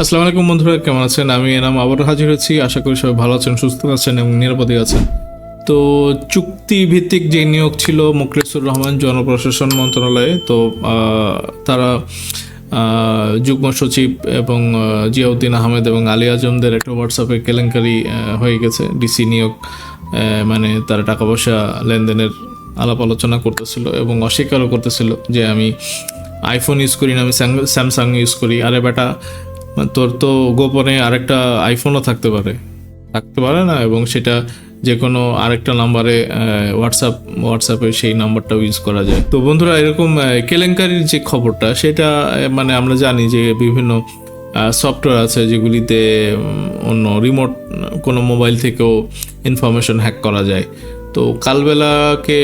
আসসালামু আলাইকুম বন্ধুরা, কেমন আছেন? আমি এনাম আবার হাজির হয়েছি আশা করি সবাই ভালো আছেন, সুস্থ আছেন এবং নিরাপদে আছেন। তো চুক্তি ভিত্তিক যে নিয়োগ ছিল মুখলেসুর রহমান জনপ্রশাসন মন্ত্রণালয়ে, তো তারা যুগ্ম সচিব এবং জিয়াউদ্দিন আহমেদ এবং আলী আজমদের একটা হোয়াটসঅ্যাপে কেলেঙ্কারি হয়ে গেছে। ডিসি নিয়োগ মানে তারা টাকা পয়সা লেনদেনের আলাপ আলোচনা করতেছিল এবং অস্বীকারও করতেছিল যে আমি আইফোন ইউজ করি না, আমি স্যামসাং ইউজ করি। আরে বেটা তোর তো গোপনে আরেকটা আইফোনও থাকতে পারে। থাকতে পারে না এবং সেটা যে কোনো আরেকটা নাম্বারে হোয়াটসঅ্যাপ হোয়াটসঅ্যাপে সেই নাম্বারটাও ইউজ করা যায়। তো বন্ধুরা, এরকম কেলেঙ্কারির যে খবরটা, সেটা মানে আমরা জানি যে বিভিন্ন সফটওয়্যার আছে যেগুলিতে অন্য রিমোট কোনো মোবাইল থেকেও ইনফরমেশন হ্যাক করা যায়। তো কালবেলাকে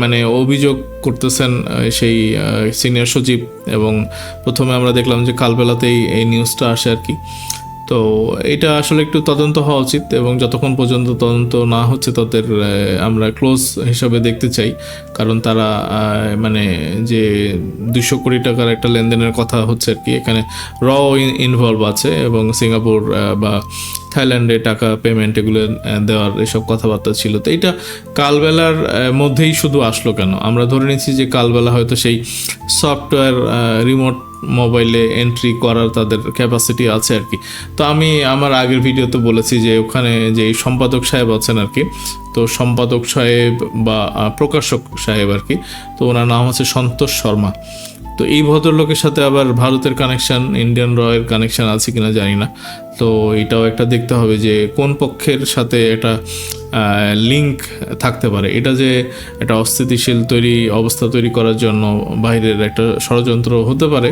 মানে অভিযোগ করতেছেন সেই সিনিয়র সচিব এবং প্রথমে আমরা দেখলাম যে কালবেলাতেই এই নিউজটা আসে আর কি। তো এটা আসলে একটু তদন্ত হওয়া উচিত এবং যতক্ষণ পর্যন্ত তদন্ত না হচ্ছে তাদের আমরা ক্লোজ হিসাবে দেখতে চাই। কারণ তারা মানে যে দুশো কোটি টাকার একটা লেনদেনের কথা হচ্ছে আর কি, এখানে র ইনভলভ আছে এবং সিঙ্গাপুর বা থাইল্যান্ডে টাকা পেমেন্ট এগুলো দেওয়ার এসব কথাবার্তা ছিল। তো এটা কালবেলার মধ্যেই শুধু আসলো কেন? আমরা ধরে নিচ্ছি যে কালবেলা হয়তো সেই সফটওয়্যার রিমোট মোবাইলে এন্ট্রি করার তাদের ক্যাপাসিটি আছে আর কি। তো আমি আমার আগের ভিডিওতে বলেছি যে ওখানে যে সম্পাদক সাহেব আছেন আর কি, তো সম্পাদক সাহেব বা প্রকাশক সাহেব আর কি, তো ওনার নাম হচ্ছে সন্তোষ শর্মা। তো এই ভদ্রলোকের সাথে আবার ভারতের কানেকশন ইন্ডিয়ান রয়ের কানেকশন আছে কিনা জানি না। তো এটাও একটা দেখতে হবে যে কোন পক্ষের সাথে এটা লিংক থাকতে পারে। এটা যে একটা অস্থিতিশীল তৈরি, অবস্থা তৈরি করার জন্য বাইরের একটা ষড়যন্ত্র হতে পারে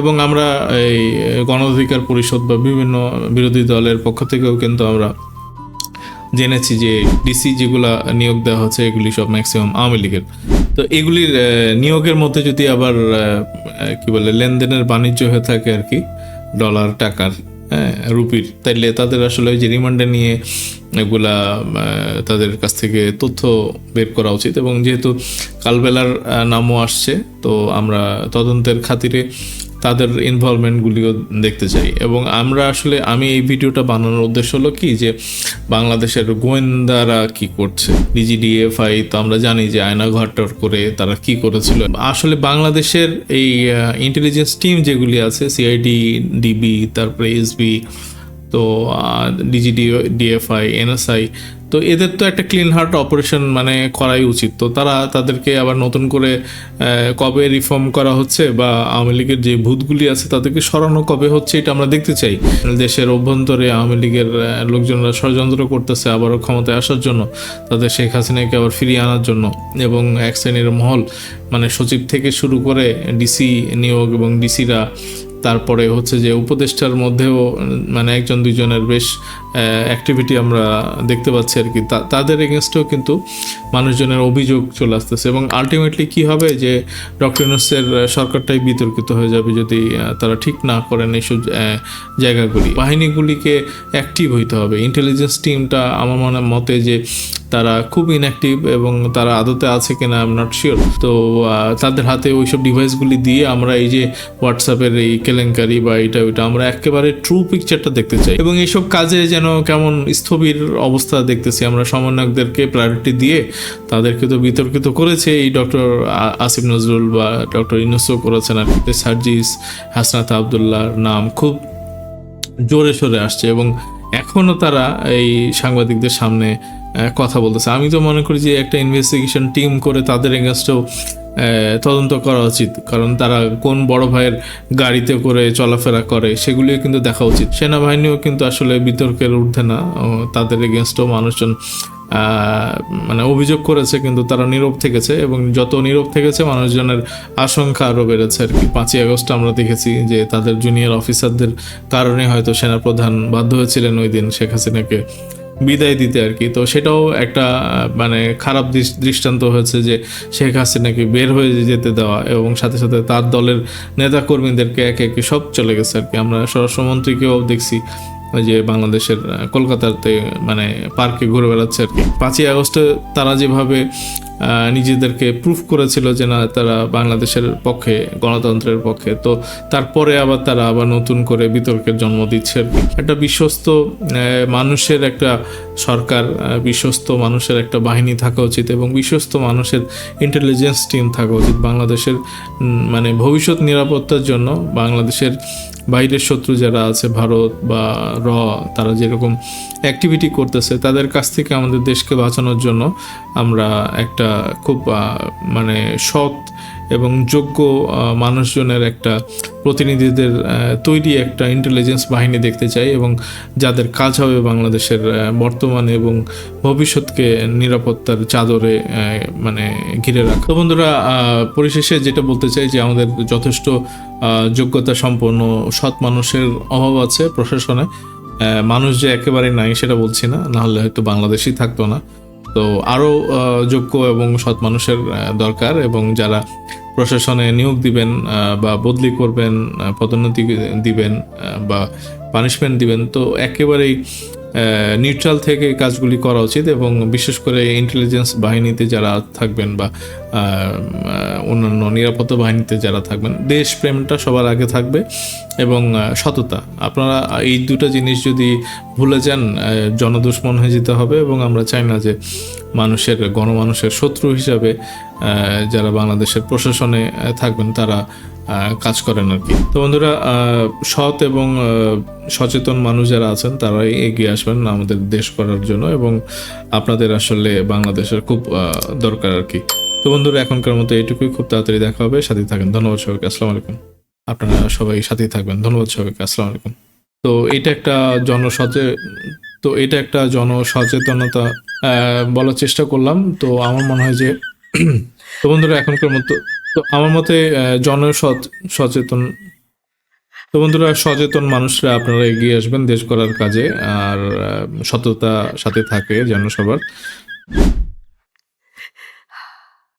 এবং আমরা এই গণ অধিকার পরিষদ বা বিভিন্ন বিরোধী দলের পক্ষ থেকেও কিন্তু আমরা জেনেছি যে ডিসি যেগুলা নিয়োগ দেওয়া হচ্ছে, এগুলি সব ম্যাক্সিমাম আওয়ামী লীগের। তো এগুলির নিয়োগের মধ্যে যদি আবার কি বলে, লেনদেনের বাণিজ্য হয়ে থাকে আর কি ডলার টাকার হ্যাঁ রুপির। তাইলে তাদের আসলে ওই যে রিমান্ডে নিয়ে এগুলা তাদের কাছ থেকে তথ্য বের করা উচিত এবং যেহেতু কালবেলার নামও আসছে, তো আমরা তদন্তের খাতিরে তাদের ইনভলভমেন্টগুলিও দেখতে চাই। এবং আমরা আসলে, আমি এই ভিডিওটা বানানোর উদ্দেশ্য হলো কি যে, বাংলাদেশের গোয়েন্দারা কি করছে? ডিজিডিএফআই তো আমরা জানি যে আয়না ঘাটর করে তারা কি করেছিল। আসলে বাংলাদেশের এই ইন্টেলিজেন্স টিম যেগুলি আছে সিআইডি ডিবি তারপরে এসবি তো ডিজিডি ডিএফআই এনএসআই তো এদের তো একটা ক্লিন হার্ট অপারেশন মানে করাই উচিত। তো তারা তাদেরকে আবার নতুন করে কবে রিফর্ম করা হচ্ছে বা আওয়ামী লীগের যে ভূতগুলি আছে তাদেরকে সরানো কবে হচ্ছে এটা আমরা দেখতে চাই। দেশের অভ্যন্তরে আওয়ামী লীগের লোকজনরা ষড়যন্ত্র করতেছে আবারও ক্ষমতায় আসার জন্য, তাদের শেখ হাসিনাকে আবার ফিরিয়ে আনার জন্য এবং এক শ্রেণির মহল মানে সচিব থেকে শুরু করে ডিসি নিয়োগ এবং ডিসিরা তারপরে হচ্ছে যে উপদেষ্টার মধ্যেও মানে একজন দুইজনের বেশ অ্যাক্টিভিটি আমরা দেখতে পাচ্ছি আর কি। তাদের এগেনস্টেও কিন্তু মানুষজনের অভিযোগ চলে আসতেছে এবং আলটিমেটলি কি হবে যে ডক্টর ইউনুসের সরকারটাই বিতর্কিত হয়ে যাবে যদি তারা ঠিক না করেন এইসব জায়গাগুলি। বাহিনীগুলিকে অ্যাক্টিভ হইতে হবে। ইন্টেলিজেন্স টিমটা আমার মনে মতে যে তারা খুব ইনঅ্যাক্টিভ এবং তারা আদতে আছে কিনা আই এম নট শিওর তো তাদের হাতে ওইসব ডিভাইসগুলি দিয়ে আমরা এই যে হোয়াটসঅ্যাপের এই কেলেঙ্কারি বা এটা ওইটা আমরা একেবারে ট্রু পিকচারটা দেখতে চাই। এবং এইসব কাজে যেন কেমন স্থবির অবস্থা দেখতেছি আমরা সমন্বয়কদেরকে প্রায়োরিটি দিয়ে তাদেরকে তো বিতর্কিত করেছে এই ডক্টর আসিফ নজরুল বা ডক্টর ইনুসও করেছেন আর সার্জিস, হাসনাত আবদুল্লাহর নাম খুব জোরে সোরে আসছে এবং এখনও তারা এই সাংবাদিকদের সামনে কথা বলতেছে। আমি তো মনে করি যে একটা ইনভেস্টিগেশন টিম করে তাদের এগেনস্টেও তদন্ত করা উচিত। কারণ তারা কোন বড় ভাইয়ের গাড়িতে করে চলাফেরা করে, সেগুলিও কিন্তু দেখা উচিত। সেনাবাহিনীও কিন্তু আসলে বিতর্কের ঊর্ধ্বে না। তাদের এগেনস্টেও মানুষজন মানে অভিযোগ করেছে, কিন্তু তারা নীরব থেকেছে এবং যত নীরব থেকেছে, মানুষজনের আশঙ্কা আরও বেড়েছে আর কি। পাঁচই আগস্ট আমরা দেখেছি যে তাদের জুনিয়র অফিসারদের কারণে হয়তো সেনাপ্রধান বাধ্য হয়েছিলেন ওই দিন শেখ হাসিনাকে। বিদায় দিতে আর কি। তো সেটাও একটা মানে খারাপ দৃষ্টান্ত হয়েছে যে শেখ হাসিনাকে বের হয়ে যেতে দেওয়া এবং সাথে সাথে তার দলের নেতাকর্মীদেরকে একে একে সব চলে গেছে আর কি। আমরা স্বরাষ্ট্রমন্ত্রীকেও দেখছি যে বাংলাদেশের কলকাতাতে মানে পার্কে ঘুরে বেড়াচ্ছে আর কি। পাঁচই আগস্টে তারা যেভাবে নিজেদেরকে প্রুফ করেছিল যে না, তারা বাংলাদেশের পক্ষে, গণতন্ত্রের পক্ষে। তো তারপরে আবার তারা আবার নতুন করে বিতর্কের জন্ম দিচ্ছে একটা বিশ্বস্ত মানুষের একটা সরকার বিশ্বস্ত মানুষের একটা বাহিনী থাকা উচিত এবং বিশ্বস্ত মানুষের ইন্টেলিজেন্স টিম থাকা উচিত বাংলাদেশের মানে ভবিষ্যৎ নিরাপত্তার জন্য। বাংলাদেশের বাইরের শত্রু যারা আছে, ভারত বা র, তারা যেরকম অ্যাক্টিভিটি করতেছে, তাদের কাছ থেকে আমাদের দেশকে বাঁচানোর জন্য আমরা একটা খুব মানে সৎ এবং যোগ্য মানুষজনের একটা প্রতিনিধিদের তৈরি একটা ইন্টেলিজেন্স বাহিনী দেখতে চাই এবং যাদের কাজ হবে বাংলাদেশের বর্তমানে এবং ভবিষ্যৎকে নিরাপত্তার চাদরে মানে ঘিরে রাখা। তো বন্ধুরা পরিশেষে যেটা বলতে চাই যে আমাদের যথেষ্ট যোগ্যতা সম্পন্ন, সৎ মানুষের অভাব আছে প্রশাসনে। মানুষ যে একেবারে নাই সেটা বলছি না নাহলে হয়তো বাংলাদেশই থাকতো না। তো আরও যোগ্য এবং সৎ মানুষের দরকার এবং যারা প্রশাসনে নিয়োগ দিবেন বা বদলি করবেন পদোন্নতি দিবেন বা পানিশমেন্ট দিবেন, তো একেবারেই নিউট্রাল থেকে কাজগুলি করা উচিত এবং বিশেষ করে ইন্টেলিজেন্স বাহিনীতে যারা থাকবেন বা অন্যান্য নিরাপত্তা বাহিনীতে যারা থাকবেন, দেশপ্রেমটা সবার আগে থাকবে এবং সততা। আপনারা এই দুটো জিনিস যদি ভুলে যান জনদুশ্মন হয়ে যেতে হবে এবং আমরা চাই না যে মানুষের, গণমানুষের শত্রু হিসাবে যারা বাংলাদেশের প্রশাসনে থাকবেন, তারা কাজ করেন আর কি। তো বন্ধুরা সৎ এবং সচেতন মানুষ যারা আছেন, তারাই এগিয়ে আসবেন আমাদের দেশ করার জন্য এবং আপনাদের আসলে বাংলাদেশের খুব দরকার আর কি। তো বন্ধুরা, এখনকার মতো এটুকুই খুব তাড়াতাড়ি দেখা হবে। সাথে থাকেন। ধন্যবাদ সবাইকে। আসসালামু আলাইকুম। আপনারা সবাই সাথেই থাকবেন। ধন্যবাদ সবাইকে। আসসালামু আলাইকুম। তো এটা একটা জনসচে, তো এটা একটা জনসচেতনতা বলার চেষ্টা করলাম। তো আমার মনে হয় যে, তো বন্ধুরা, এখনকার মতো, তো আমার মতে জনসচ, সচেতন, তো বন্ধুরা, সচেতন মানুষরা আপনারা এগিয়ে আসবেন দেশ করার কাজে। আর সততা সাথে থাকে যেন সবার।